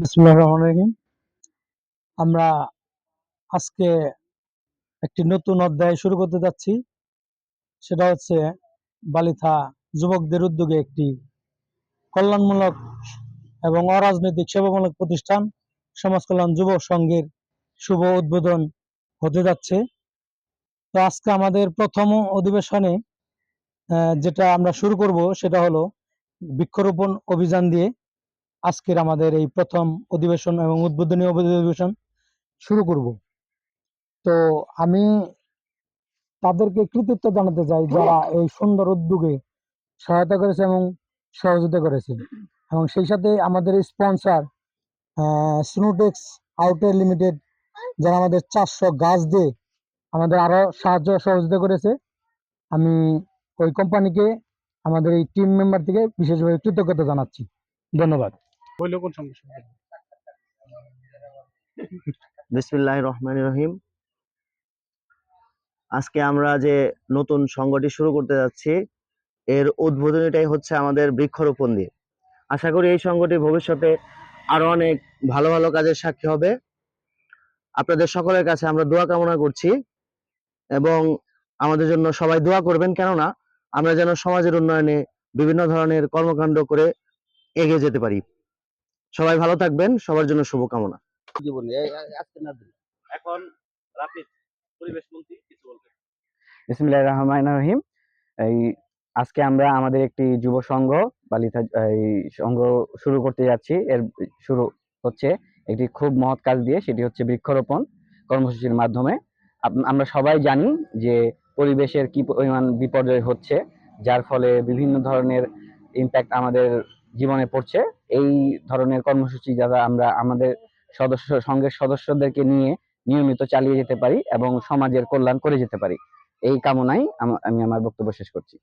রহমান রহিম। আমরা আজকে একটি নতুন অধ্যায় শুরু করতে যাচ্ছি। সেটা হচ্ছে বালিথা যুবকদের উদ্যোগে একটি কল্যাণমূলক এবং অরাজনৈতিক সেবামূলক প্রতিষ্ঠান সমাজ কল্যাণ যুব সংঘের শুভ উদ্বোধন হতে যাচ্ছে। তো আজকে আমাদের প্রথম অধিবেশনে যেটা আমরা শুরু করব সেটা হলো বৃক্ষরোপণ অভিযান দিয়ে। আজকের আমাদের এই প্রথম অধিবেশন এবং উদ্বোধনী অধিবেশন শুরু করব। তো আমি তাদেরকে কৃতিত্ব জানাতে চাই যারা এই সুন্দর উদ্যোগে সহায়তা করেছে এবং সহযোগিতা করেছে। এবং সেই সাথে আমাদের স্পন্সর স্নোটেক্স আউটার লিমিটেড যারা আমাদের চারশো গাছ দিয়ে আমাদের আরও সাহায্য সহযোগিতা করেছে, আমি ওই কোম্পানিকে আমাদের এই টিম মেম্বার থেকে বিশেষভাবে কৃতজ্ঞতা জানাচ্ছি। ধন্যবাদ। কোন সমস্যা রহিম আজকে আমরা যে নতুন সংগঠন শুরু করতে যাচ্ছি, এর উদ্বোধনীটাই হচ্ছে আমাদের বৃক্ষরোপণ দিয়ে আশা করি এই সংগঠন ভবিষ্যতে আরও অনেক ভালো ভালো কাজের সাক্ষী হবে। আপনাদের সকলের কাছে আমরা দোয়া কামনা করছি এবং আমাদের জন্য সবাই দোয়া করবেন, কেননা আমরা যেন সমাজের উন্নয়নে বিভিন্ন ধরনের কর্মকাণ্ড করে এগিয়ে যেতে পারি। সবাই ভালো থাকবেন সবার জন্য শুভকামনা। জীবনে আজকে এখন রাফিদ পরিবেশ মন্ত্রী কিছু বলবেন বিসমিল্লাহির রহমানির রহিম। এই আজকে আমরা আমাদের একটি যুব সংঘ বালিথা এই সংঘ শুরু করতে যাচ্ছি। এর শুরু হচ্ছে একটি খুব মহৎ কাজ দিয়ে সেটি হচ্ছে বৃক্ষরোপণ কর্মসূচির মাধ্যমে। আমরা সবাই জানি যে পরিবেশের কি পরিমাণ বিপর্যয় হচ্ছে যার ফলে বিভিন্ন ধরনের ইম্প্যাক্ট আমাদের জীবনে পড়ছে। এই ধরনের কর্মসূচি যারা আমরা আমাদের সদস্য, সংঘের সদস্যদেরকে নিয়ে নিয়মিত চালিয়ে যেতে পারি এবং সমাজের কল্যাণ করে যেতে পারি। এই কামনায় আমি আমার বক্তব্য শেষ করছি।